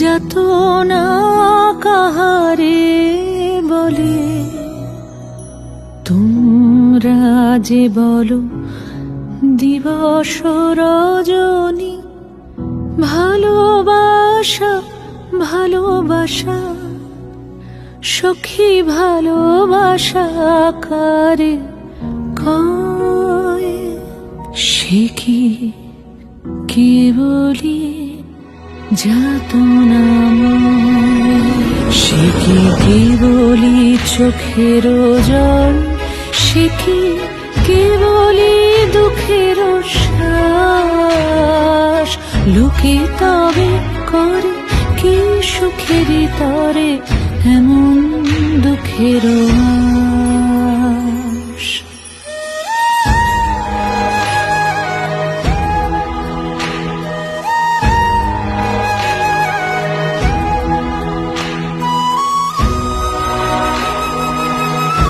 যত না কাহারে বলে, তোমরা যে বলো দিবস রজনী, ভালোবাসা ভালোবাসা, সখী ভালোবাসা কারে কয়, সে কি কেবলি যাতনাময় সে কি কেবলি চোখের জল সে কি কেবলি দুঃখের শ্বাস। লোকে তবে করে কি সুখেরই তরে, এমন দুঃখের আশ